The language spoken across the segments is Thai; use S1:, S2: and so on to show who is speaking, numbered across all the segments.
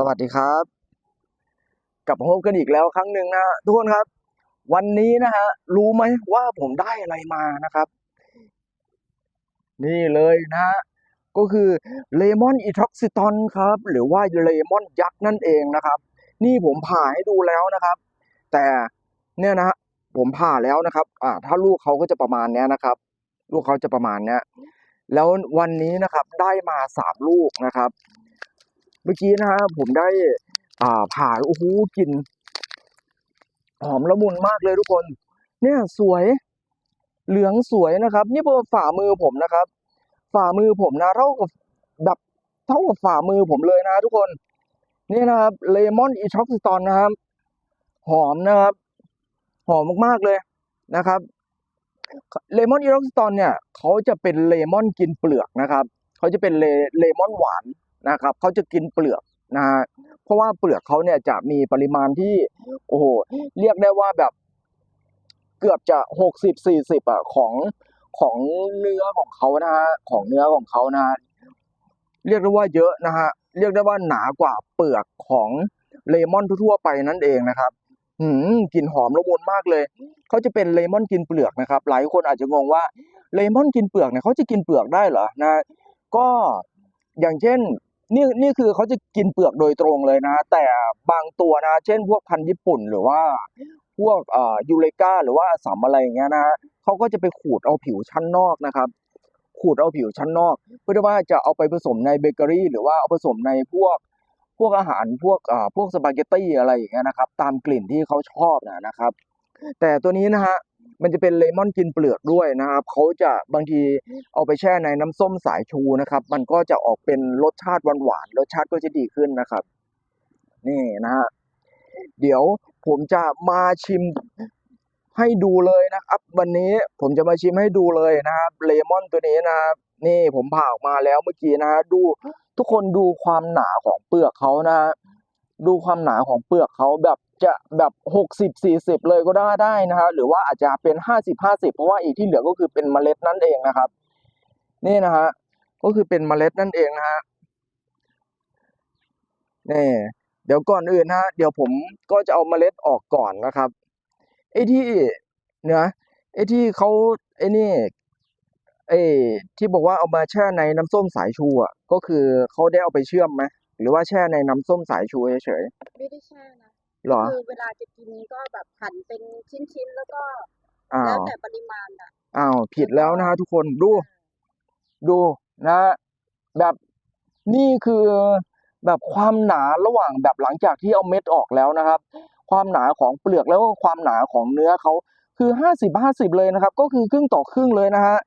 S1: สวัสดีครับกลับมาพบกันอีกแล้วครั้งหนึ่งนะทุกคนครับ วันนี้นะฮะรู้ไหมว่าผมได้อะไรมานะครับ นี่เลยนะฮะก็คือเลมอนอีท็อกซิตอนครับ หรือว่าเลมอนยักษ์นั่นเองนะครับ นี่ผมผ่าให้ดูแล้วนะครับ แต่เนี่ยนะฮะผมผ่าแล้วนะครับ อ่า ถ้าลูกเขาก็จะประมาณเนี้ยนะครับ ลูกเขาจะประมาณเนี้ยแล้ววันนี้นะครับได้มาสามลูกนะครับ มื่อกี้นะฮะผมได้อ่าผ่าโอ้โหกลิ่นหอมละมุนมากเลยทุกคน เนี่ยสวยเหลืองสวยนะครับ นี่เป็นฝ่ามือผมนะครับ ฝ่ามือผมนะเท่ากับแบบเท่ากับฝ่ามือผมเลยนะทุกคน นี่นะครับเลมอนอีช็อกซิตอนนะครับ หอมนะครับ หอมมากๆเลยนะครับเลมอนอีช็อกซิตอนเนี่ยเขาจะเป็นเลมอนกินเปลือกนะครับเขาจะเป็นเลเลมอนหวาน นะครับเขาจะกินเปลือกนะฮะเพราะว่าเปลือกเขาเนี่ยจะมีปริมาณที่โอ้โหเรียกได้ว่าแบบเกือบจะหกสิบสี่สิบอะของของเนื้อของเขานะฮะของเนื้อของเขานะฮะเรียกได้ว่าเยอะนะฮะเรียกได้ว่าหนากว่าเปลือกของเลมอนทั่วไปนั่นเองนะครับหืมกลิ่นหอมละมุนมากเลยเขาจะเป็นเลมอนกินเปลือกนะครับ หลายคนอาจจะงงว่าเลมอนกินเปลือกเนี่ยเขาจะกินเปลือกได้เหรอนะ ก็อย่างเช่น นี่นี่คือเขาจะกินเปลือกโดยตรงเลยนะ แต่บางตัวนะ เช่นพวกพันธุ์ญี่ปุ่นหรือว่าพวกอ่อยูเรกาหรือว่าสสัมอะไรอย่างเงี้ยนะเขาก็จะไปขูดเอาผิวชั้นนอกนะครับ ขูดเอาผิวชั้นนอก เพื่อว่าจะเอาไปผสมในเบเกอรี่ หรือว่าเอาผสมในพวกพวกอาหารพวกอ่าพวกสปาเกตตี้อะไรอย่างเงี้ยนะครับ ตามกลิ่นที่เขาชอบนะนะครับ แต่ตัวนี้นะฮะ มันจะเป็นเลมอนกินเปลือกด้วยนะครับเขาจะบางทีเอาไปแช่ในน้ำส้มสายชูนะครับ มันก็จะออกเป็นรสชาติหวานๆรสชาติก็จะดีขึ้นนะครับ นี่นะฮะเดี๋ยวผมจะมาชิมให้ดูเลยนะครับวันนี้ผมจะมาชิมให้ดูเลยนะครับเลมอนตัวนี้นะครับนี่ผมผ่าออกมาแล้วเมื่อกี้นะฮะดูทุกคนดูความหนาของเปลือกเขานะฮะ ดูความหนาของเปลือกเขาแบบจะแบบหกสิบสี่สิบเลยก็ได้ได้นะฮะหรือว่าอาจจะเป็นห้าสิบห้าสิบเพราะว่าอีกที่เหลือก็คือเป็นเมล็ดนั่นเองนะครับ นี่นะฮะก็คือเป็นเมล็ดนั่นเองนะฮะนี่เดี๋ยวก่อนอื่นนะฮะเดี๋ยวผมก็จะเอาเมล็ดออกก่อนนะครับไอ้ที่เนื้อไอ้ที่เขาไอ้นี่ไอ้ที่บอกว่าเอามาแช่ในน้ำส้มสายชูอะก็คือเขาได้เอาไปเชื่อมไหม หรือว่าแช่ในน้ำส้มสายชูเฉย
S2: ไม่ได้แช่นะ
S1: ๆหรอ
S2: คือเวลาจะกินก็แบบหั่นเป็นชิ้นๆแล้วก็
S1: อ้า
S2: แล้ว
S1: ว
S2: แต่ปริมาณอะ
S1: อ้าว ผิดแล้วนะฮะทุกคนดู ดูนะ แบบนี่คือแบบความหนาระหว่างแบบหลังจากที่เอาเม็ดออกแล้วนะครับ ความหนาของเปลือกแล้วก็ความหนาของเนื้อเขาคือห้าสิบห้าสิบเลยนะครับ ก็คือครึ่งต่อครึ่งเลยนะฮะ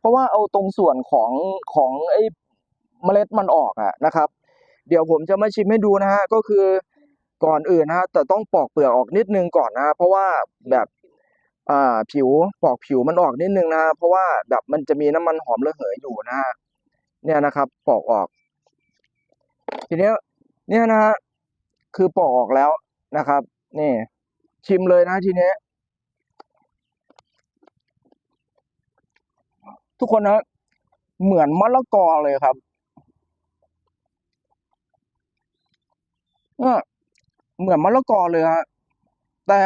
S1: เพราะว่าเอาตรงส่วนของของไอ้เมล็ดมันออกอะนะครับ เดี๋ยวผมจะมาชิมให้ดูนะฮะก็คือก่อนอื่นนะฮะแต่ต้องปอกเปลือกออกนิดนึงก่อนนะเพราะว่าแบบอ่าผิวปอกผิวมันออกนิดนึงนะฮะเพราะว่าแบบมันจะมีน้ำมันหอมระเหยอยู่นะฮะเนี่ยนะครับ ปอกออก ทีเนี้ยเนี่ยนะฮะคือปอกออกแล้วนะครับ นี่ ชิมเลยนะทีเนี้ยทุกคนนะเหมือนมะละกอเลยครับ เนี่ยเหมือนมะละกอเลยฮะแต่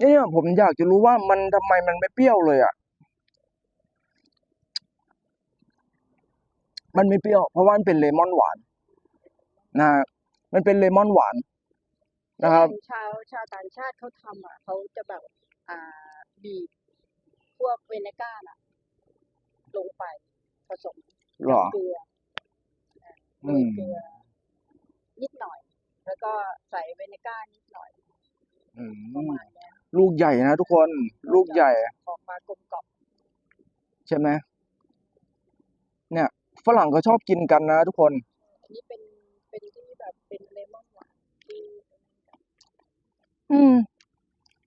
S1: เนี่ยผมอยากจะรู้ว่ามันทำไมมันไม่เปรี้ยวเลยอะ มันไม่เปรี้ยว เพราะว่ามันเป็นเลมอนหวานนะฮะมันเป็นเลมอนหวานนะครับ
S2: ชาวชาวต่างชาติเขาทำอะเขาจะแบบอ่าบีบพวกเวเนก้าน่ะ ลงไปผสม
S1: หรอ
S2: เกลือโร
S1: อื
S2: ย
S1: ม
S2: เกลือ นิดหน่อย แล้วก็ใส่เวเนก้านิดหน่อย
S1: อื
S2: ประ
S1: ม
S2: มาณเนี้ย
S1: ลูกใหญ่นะทุกคน ลูกใหญ่
S2: ออกมากลมกล่อม
S1: ใช่ไหมเนี่ย ฝรั่งเขาชอบกินกันนะทุกคน
S2: อันนี้เป็นเป็นที่แบบเป็นเลมอนหวานที่
S1: อืม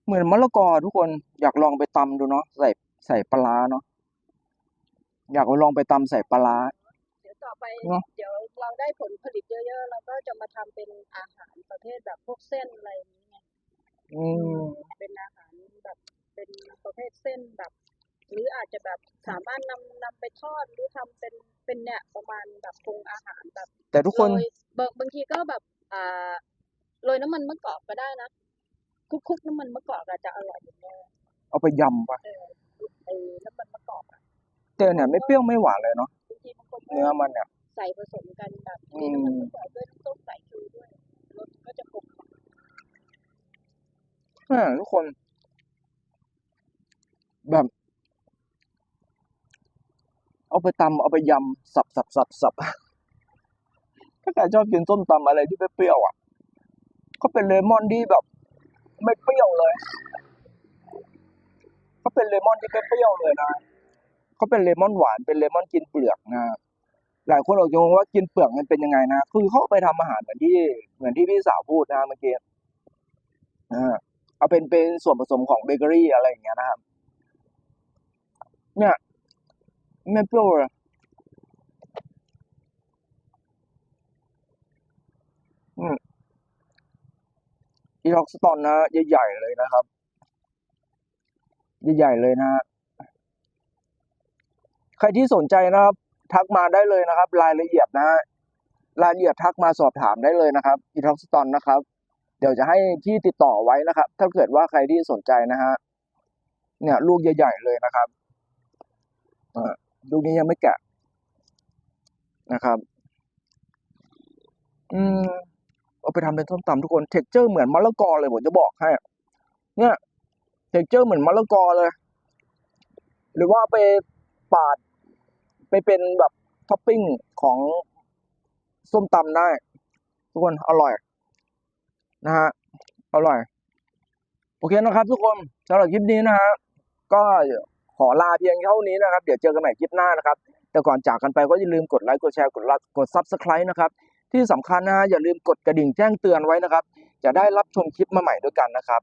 S1: เหมือนมะละกอทุกคนอยากลองไปตำดูเนาะใส่ใส่ปลาร้าเนาะอยากลองไปตำใส่ปลาร้า
S2: เดี๋ยวต่อไป
S1: เนอะ
S2: เดี๋ยว เราได้ผลผลิตเยอะๆ เราก็จะมาทำเป็นอาหารประเภทแบบพวกเส้นอะไรอย่างนี้ไง
S1: อืม
S2: เป็นอาหารแบบเป็นประเภทเส้นแบบ หรืออาจจะแบบสามารถนำนำไปทอดหรือทำเป็นเป็นเนี่ยประมาณแบบปรุงอาหารแบบ
S1: แต่ทุกคน
S2: โรยบางบางทีก็แบบอ่าโรยน้ำมันมะกอกก็ได้นะคลุกๆน้ำมันมะกอกอาจจะอร่อยอย่างเงี้ย
S1: เอาไปยำปะ
S2: เออไอ้น้ำมันมะกอกอะ
S1: แต่เนี่ยไม่เปรี้ยวไม่หวานเลยเนาะ
S2: บางทีบางคนก็
S1: เนื้อมันเนี่ย
S2: ใส่ผสมกันแบบ
S1: อื
S2: มี
S1: ม
S2: น้ำมันมะกอกด้วยน้ำส้มสายชูด้วยรสก็จะกลมกล่อม
S1: แม่ทุกคน แบบ เอาไปตำเอาไปยำสับสับสับสับถ้าใครชอบกินส้มตำอะไรที่เปรี้ยวๆอะเขาเป็นเลมอนที่แบบ ไม่เปรี้ยวเลยเขาเป็นเลมอนที่ไม่เปรี้ยวเลยนะเขาเป็นเลมอนหวานเป็นเลมอนกินเปลือกนะ หลายคนอาจจะงงว่ากินเปลือกมันเป็นยังไงนะคือเขาไปทำอาหารเหมือนที่เหมือนที่พี่สาวพูดนะเมื่อกี้อ่าเอาเป็นเป็นส่วนผสมของเบเกอรี่อะไรอย่างเงี้ยนะครับ เนี่ยไม่เปรี้ยวอืมอีท็อกสตอนนะใหญ่ๆเลยนะครับ ใหญ่ๆเลยนะ ใครที่สนใจนะครับ ทักมาได้เลยนะครับ รายละเอียดนะฮะรายละเอียดทักมาสอบถามได้เลยนะครับอีท็อกสตอนนะครับ เดี๋ยวจะให้ที่ติดต่อไว้นะครับ ถ้าเกิดว่าใครที่สนใจนะฮะเนี่ยลูกใหญ่ๆเลยนะครับอ่าลูกนี้ยังไม่แกะนะครับ อืมเอาไปทำเป็นส้มตำทุกคนเท็กเจอร์เหมือนมะละกอเลยผมจะบอกให้เนี่ยเท็กเจอร์เหมือนมะละกอเลย หรือว่าไปปาด ไปเป็นแบบท็อปปิ้งของส้มตำได้ ทุกคนอร่อย นะฮะอร่อย โอเคนะครับ ทุกคนสำหรับคลิปนี้นะฮะก็ขอลาเพียงเท่านี้นะครับ เดี๋ยวเจอกันใหม่คลิปหน้านะครับ แต่ก่อนจากกันไปก็อย่าลืมกดไลค์กดแชร์กดไลค์กดซับสไครต์นะครับ ที่สำคัญนะฮะอย่าลืมกดกระดิ่งแจ้งเตือนไว้นะครับ จะได้รับชมคลิปมาใหม่ด้วยกันนะครับ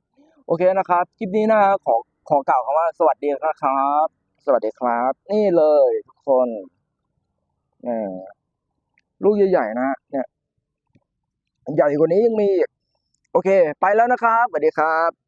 S1: โอเคนะครับ คลิปนี้นะฮะขอขอกล่าวคำว่าสวัสดีนะครับ สวัสดีครับ นี่เลยทุก คนลูกใหญ่ๆนะฮะเนี่ยใหญ่กว่านี้ยังมี โอเค ไปแล้วนะครับสวัสดีครับ